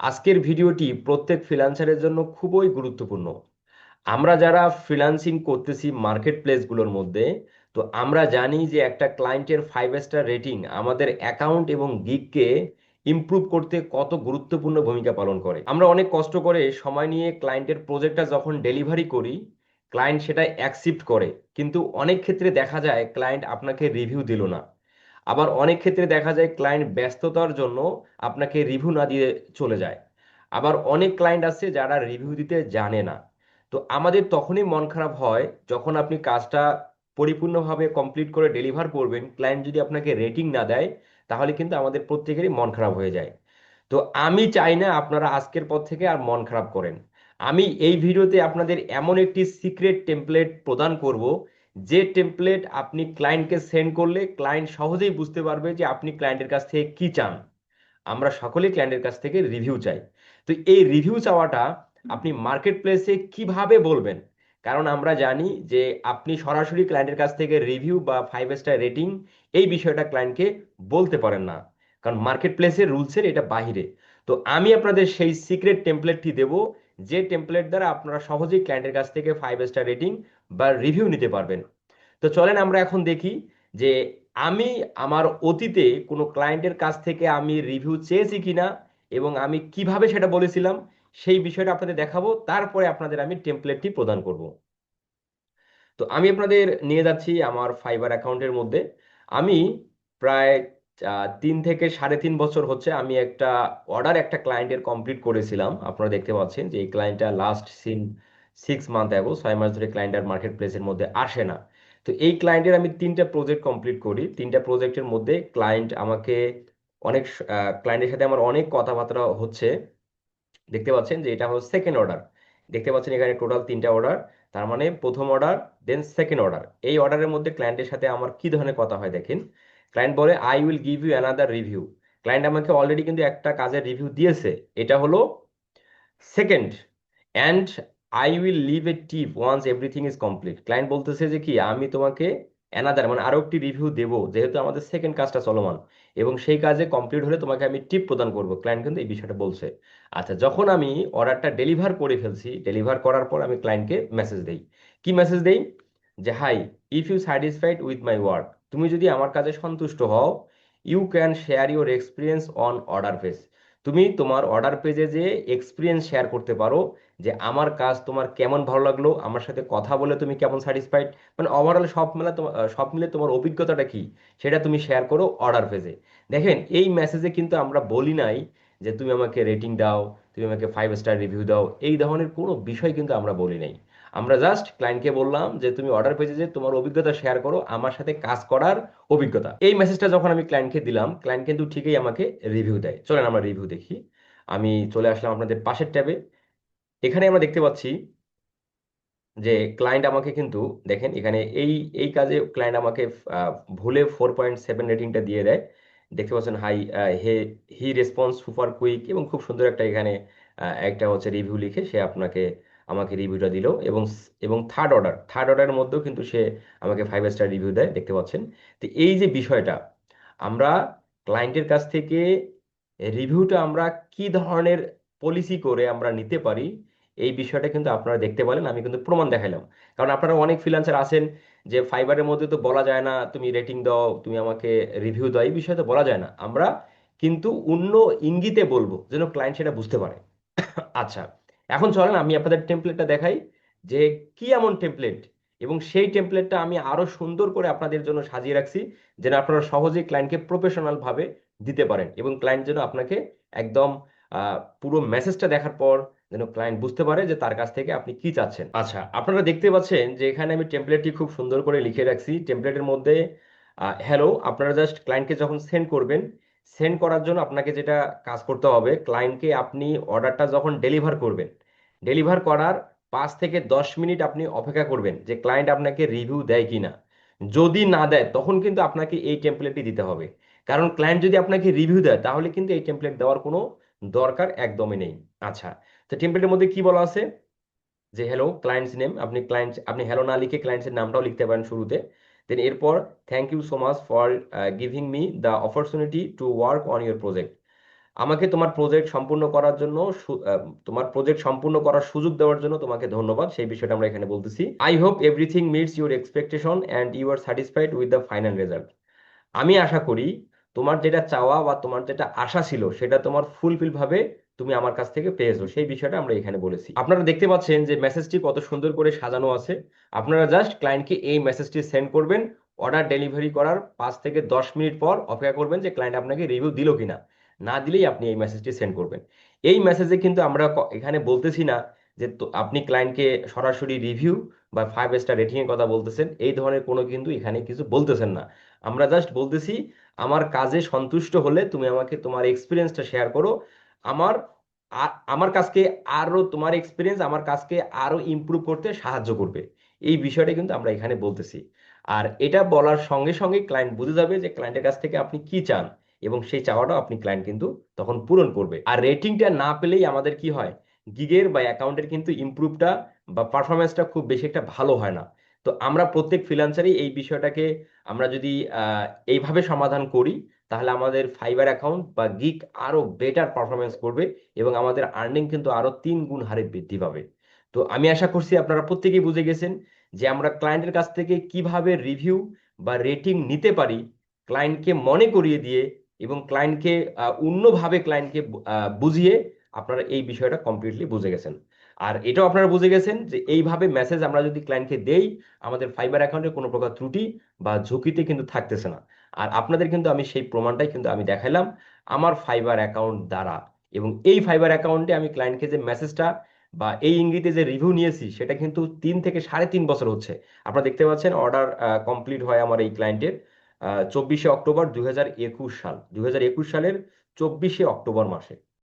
আজকের ভিডিওটি প্রত্যেক ফ্রিল্যান্সারের জন্য খুবই গুরুত্বপূর্ণ। আমরা যারা ফ্রিল্যান্সিং করতেছি মার্কেট প্লেসগুলোর মধ্যে, তো আমরা জানি যে একটা ক্লায়েন্টের ফাইভ স্টার রেটিং আমাদের অ্যাকাউন্ট এবং গিগকে ইমপ্রুভ করতে কত গুরুত্বপূর্ণ ভূমিকা পালন করে। আমরা অনেক কষ্ট করে সময় নিয়ে ক্লায়েন্টের প্রজেক্টটা যখন ডেলিভারি করি ক্লায়েন্ট সেটা অ্যাকসেপ্ট করে। কিন্তু অনেক ক্ষেত্রে দেখা যায় ক্লায়েন্ট আপনাকে রিভিউ দিল না। আবার অনেক ক্ষেত্রে দেখা যায় ক্লায়েন্ট ব্যস্ততার জন্য আপনাকে রিভিউ না দিয়ে চলে যায়। আবার অনেক ক্লায়েন্ট আছে যারা রিভিউ দিতে জানে না। তো আমাদের তখনই মন খারাপ হয় যখন আপনি কাজটা পরিপূর্ণভাবে কমপ্লিট করে ডেলিভার করবেন ক্লায়েন্ট যদি আপনাকে রেটিং না দেয়, তাহলে কিন্তু আমাদের প্রত্যেকেরই মন খারাপ হয়ে যায়। তো আমি চাই না আপনারা আজকের পর থেকে আর মন খারাপ করেন। আমি এই ভিডিওতে আপনাদের এমন একটি সিক্রেট টেমপ্লেট প্রদান করব যে টেমপ্লেট আপনি ক্লায়েন্টকে সেন্ড করলে ক্লায়েন্ট সহজেই বুঝতে পারবে যে আপনি ক্লায়েন্টের কাছ থেকে কি চান। আমরা সকলেই ক্লায়েন্টের কাছ থেকে রিভিউ চাই। তো এই রিভিউ চাওয়াটা আপনি মার্কেট প্লেসে কীভাবে বলবেন? কারণ আমরা জানি যে আপনি সরাসরি ক্লায়েন্টের কাছ থেকে রিভিউ বা ফাইভ স্টার রেটিং এই বিষয়টা ক্লায়েন্টকে বলতে পারেন না। কারণ মার্কেট প্লেসের রুলসের এটা বাহিরে। তো আমি আপনাদের সেই সিক্রেট টেমপ্লেটটি দেব যে টেমপ্লেট দ্বারা আপনারা সহজেই ক্লায়েন্টের কাছ থেকে ফাইভ স্টার রেটিং বা রিভিউ নিতে পারবেন। তো চলেন আমরা এখন দেখি যে আমি আমার অতীতে কোনো ক্লায়েন্টের কাছ থেকে আমি রিভিউ চেয়েছি কিনা এবং আমি কীভাবে সেটা বলেছিলাম, সেই বিষয়টা আপনাদের দেখাবো, তারপরে আপনাদের আমি টেমপ্লেটটি প্রদান করব। তো আমি আপনাদের নিয়ে যাচ্ছি আমার ফাইবার অ্যাকাউন্টের মধ্যে। আমি প্রায় তিন থেকে সাড়ে তিন বছর হচ্ছে আমি একটা অর্ডার একটা ক্লায়েন্টের কমপ্লিট করেছিলাম। আপনারা দেখতে পাচ্ছেন যে এই ক্লায়েন্টটা last seen six month ago ছয় মাস ধরে ক্লায়েন্টের মার্কেট প্লেসের মধ্যে আসে না। তো এই ক্লায়েন্টের আমি তিনটা প্রজেক্ট কমপ্লিট করি। তিনটা প্রজেক্টের মধ্যে ক্লায়েন্ট আমাকে অনেক ক্লায়েন্টের সাথে আমার অনেক কথাবার্তা হচ্ছে। দেখতে পাচ্ছেন যে এটা হলো সেকেন্ড অর্ডার দেখতে পাচ্ছেন এখানে টোটাল তিনটা অর্ডার তার মানে প্রথম অর্ডার দেন সেকেন্ড অর্ডার এই অর্ডারের মধ্যে ক্লায়েন্টের সাথে আমার কি ধরনের কথা হয় দেখেন? ক্লায়েন্ট বলে I will give you another review client আমাকে অলরেডি কিন্তু একটা কাজের রিভিউ দিয়েছে। এটা হলো second and I will leave a tip once everything is complete client বলতেছে যে কি, আমি তোমাকে অ্যানাদার মানে আরও একটি রিভিউ দেবো, যেহেতু আমাদের সেকেন্ড কাজটা চলমান। এবং সেই কাজে কমপ্লিট হলে তোমাকে আমি টিপ প্রদান করব। ক্লায়েন্ট কিন্তু এই বিষয়টা বলছে। আচ্ছা যখন আমি অর্ডারটা ডেলিভার করে ফেলছি ডেলিভার করার পর আমি ক্লায়েন্টকে মেসেজ দেই। কি মেসেজ দেই? যে, hi if you satisfied with my work তুমি যদি আমার কাজে সন্তুষ্ট হও you can share your experience on order page তুমি তোমার অর্ডার পেজে যে এক্সপিরিয়েন্স শেয়ার করতে পারো, যে, আমার কাজ তোমার কেমন ভালো লাগল, আমার সাথে কথা বলে তুমি কেমন স্যাটিসফাইড মানে ওভারঅল সব মিলে সব মিলে তোমার অভিজ্ঞতাটা কি, সেটা তুমি শেয়ার করো অর্ডার পেজে দেখেন, এই মেসেজে কিন্তু আমরা বলি নাই যে, তুমি আমাকে রেটিং দাও, তুমি আমাকে ফাইভ স্টার রিভিউ দাও। এই ধরনের কোনো বিষয় কিন্তু আমরা বলি নাই। আমরা জাস্ট ক্লায়েন্টকে বললাম যে, তুমি অর্ডার পেজে যে, তোমার অভিজ্ঞতা শেয়ার করো, আমার সাথে কাজ করার অভিজ্ঞতা। এই মেসেজটা যখন আমি ক্লায়েন্টকে দিলাম ক্লায়েন্ট কিন্তু ঠিকই আমাকে রিভিউ দেয়। চলেন আমরা রিভিউ দেখি। আমি চলে আসলাম আপনাদের পাশের ট্যাবে। এখানে আমরা দেখতে পাচ্ছি যে ক্লায়েন্ট আমাকে কিন্তু, দেখেন এখানে এই এই কাজে ক্লায়েন্ট আমাকে ভুলে ফোর পয়েন্ট সেভেন রেটিংটা দিয়ে দেয়। দেখতে পাচ্ছেন hi hey he response super quick এবং খুব সুন্দর একটা এখানে একটা হচ্ছে রিভিউ লিখে সে আপনাকে আমাকে রিভিউটা দিল এবং এবং থার্ড অর্ডার থার্ড অর্ডারের মধ্যেও কিন্তু সে আমাকে ফাইভ স্টার রিভিউ দেয়, দেখতে পাচ্ছেন। তো এই যে বিষয়টা, আমরা ক্লায়েন্টের কাছ থেকে রিভিউটা আমরা কি ধরনের পলিসি করে আমরা নিতে পারি, এই বিষয়টা কিন্তু আপনারা দেখতে পারেন আমি কিন্তু প্রমাণ দেখাইলাম। কারণ আপনারা অনেক ফ্রিল্যান্সার আছেন যে ফাইবারের মধ্যে তো বলা যায় না, তুমি রেটিং দাও, তুমি আমাকে রিভিউ দাও, এই বিষয়ে তো বলা যায় না। আমরা কিন্তু অন্য ইঙ্গিতে বলব, যেন ক্লায়েন্ট সেটা বুঝতে পারে। আচ্ছা এখন চলেন আমি আপনাদের টেমপ্লেটটা দেখাই যে কি এমন টেমপ্লেট এবং সেই টেমপ্লেটটা আমি আরও সুন্দর করে আপনাদের জন্য সাজিয়ে রাখছি যেন আপনারা সহজেই ক্লায়েন্টকে প্রফেশনাল ভাবে দিতে পারেন এবং ক্লায়েন্ট যেন আপনাকে একদম পুরো মেসেজটা দেখার পর যেন ক্লায়েন্ট বুঝতে পারে যে তার কাছ থেকে আপনি কি চাচ্ছেন। আচ্ছা আপনারা দেখতে পাচ্ছেন যে এখানে আমি টেমপ্লেটটি খুব সুন্দর করে লিখে রাখছি। টেমপ্লেটের মধ্যে হ্যালো আপনারা জাস্ট ক্লায়েন্টকে যখন সেন্ড করবেন সেন্ড করার জন্য আপনাকে যেটা কাজ করতে হবে ক্লায়েন্টকে আপনি অর্ডারটা যখন ডেলিভার করবেন ডেলিভার করার পাঁচ থেকে দশ মিনিট আপনি অপেক্ষা করবেন যে ক্লায়েন্ট আপনাকে রিভিউ দেয় কিনা। যদি না দেয়, তখন কিন্তু আপনাকে এই টেমপ্লেটটি দিতে হবে। কারণ ক্লায়েন্ট যদি আপনাকে রিভিউ দেয়, তাহলে কিন্তু এই টেমপ্লেট দেওয়ার কোনো দরকার একদমই নেই। আচ্ছা তো টেমপ্লেটের মধ্যে কি বলা আছে? যে হ্যালো ক্লায়েন্টস নেম আপনি ক্লায়েন্ট আপনি হ্যালো না লিখে ক্লায়েন্টসের নামটাও লিখতে পারেন শুরুতে। দেন এরপর thank you so much for giving me the opportunity to work on your project আমাকে তোমার প্রজেক্ট সম্পূর্ণ করার জন্য তোমার প্রজেক্ট সম্পূর্ণ করার সুযোগ দেওয়ার জন্য তোমাকে ধন্যবাদ। সেই বিষয়টা আমরা এখানে বলতেছি। I hope everything meets your expectation and you are satisfied with the final result আমি আশা করি তোমার যেটা চাওয়া বা তোমার যেটা আশা ছিল সেটা তোমার ফুলফিল ভাবে তুমি আমার কাছ থেকে পেয়েছ। সেই বিষয়টা আমরা এখানে বলেছি। আপনারা দেখতে পাচ্ছেন যে মেসেজটি কত সুন্দর করে সাজানো আছে। আপনারা জাস্ট ক্লায়েন্টকে এই মেসেজটি সেন্ড করবেন। অর্ডার ডেলিভারি করার পাঁচ থেকে দশ মিনিট পর অপেক্ষা করবেন যে ক্লায়েন্ট আপনাকে রিভিউ দিল কিনা। না দিলেই আপনি এই মেসেজটি সেন্ড করবেন। এই মেসেজে কিন্তু আমরা এখানে বলতেছি না যে আপনি ক্লায়েন্টকে সরাসরি রিভিউ বা ফাইভ স্টার রেটিং এর কথা বলতেছেন, এই ধরনের কোনো কিন্তু এখানে কিছু বলতেছেন না। আমরা জাস্ট বলতেছি, আমার কাজে সন্তুষ্ট হলে তুমি আমাকে তোমার এক্সপিরিয়েন্সটা শেয়ার করো। আমার আমার কাজকে আরও, তোমার এক্সপিরিয়েন্স আমার কাজকে আরও ইমপ্রুভ করতে সাহায্য করবে। এই বিষয়টা কিন্তু আমরা এখানে বলতেছি। আর এটা বলার সঙ্গে সঙ্গে ক্লায়েন্ট বুঝে যাবে যে ক্লায়েন্টের কাছ থেকে আপনি কি চান। এবং সেই চাওয়াটাও আপনি ক্লায়েন্ট কিন্তু তখন পূরণ করবে। আর রেটিংটা না পেলেই আমাদের কি হয়? গিগের বা অ্যাকাউন্টের কিন্তু ইমপ্রুভটা বা পারফরমেন্সটা খুব বেশি একটা ভালো হয় না। তো আমরা প্রত্যেক ফ্রিল্যান্সারই এই বিষয়টাকে আমরা যদি এইভাবে সমাধান করি, তাহলে আমাদের ফাইবার অ্যাকাউন্ট বা গিগ আরও বেটার পারফরমেন্স করবে এবং আমাদের আর্নিং কিন্তু আরও তিন গুণ হারে বৃদ্ধি পাবে। তো আমি আশা করছি আপনারা প্রত্যেকেই বুঝে গেছেন যে আমরা ক্লায়েন্টের কাছ থেকে কীভাবে রিভিউ বা রেটিং নিতে পারি ক্লায়েন্টকে মনে করিয়ে দিয়ে এবং ক্লায়েন্টকে অন্যভাবে ক্লায়েন্টকে বুঝিয়ে আপনারা এই বিষয়টা কমপ্লিটলি বুঝে গেছেন। আর এটাও আপনারা বুঝে গেছেন যে এইভাবে মেসেজ আমরা যদি ক্লায়েন্টকে দেই, আমাদের ফাইবার অ্যাকাউন্টে কোনো প্রকার ত্রুটি বা ঝুঁকিতে কিন্তু থাকতেছে না। আর আপনাদের কিন্তু আমি সেই প্রমাণটাই কিন্তু আমি দেখাইলাম আমার ফাইবার অ্যাকাউন্ট দ্বারা। এবং এই ফাইবার অ্যাকাউন্টে আমি ক্লায়েন্টকে যে মেসেজটা বা এই ইঙ্গিতে যে রিভিউ নিয়েছি, সেটা কিন্তু তিন থেকে সাড়ে তিন বছর হচ্ছে। আপনারা দেখতে পাচ্ছেন অর্ডার কমপ্লিট হয় আমার এই ক্লায়েন্টের চব্বিশে অক্টোবর দুই হাজার একুশ সাল। দুই হাজার একুশ সালের চব্বিশে অক্টোবর মাসে।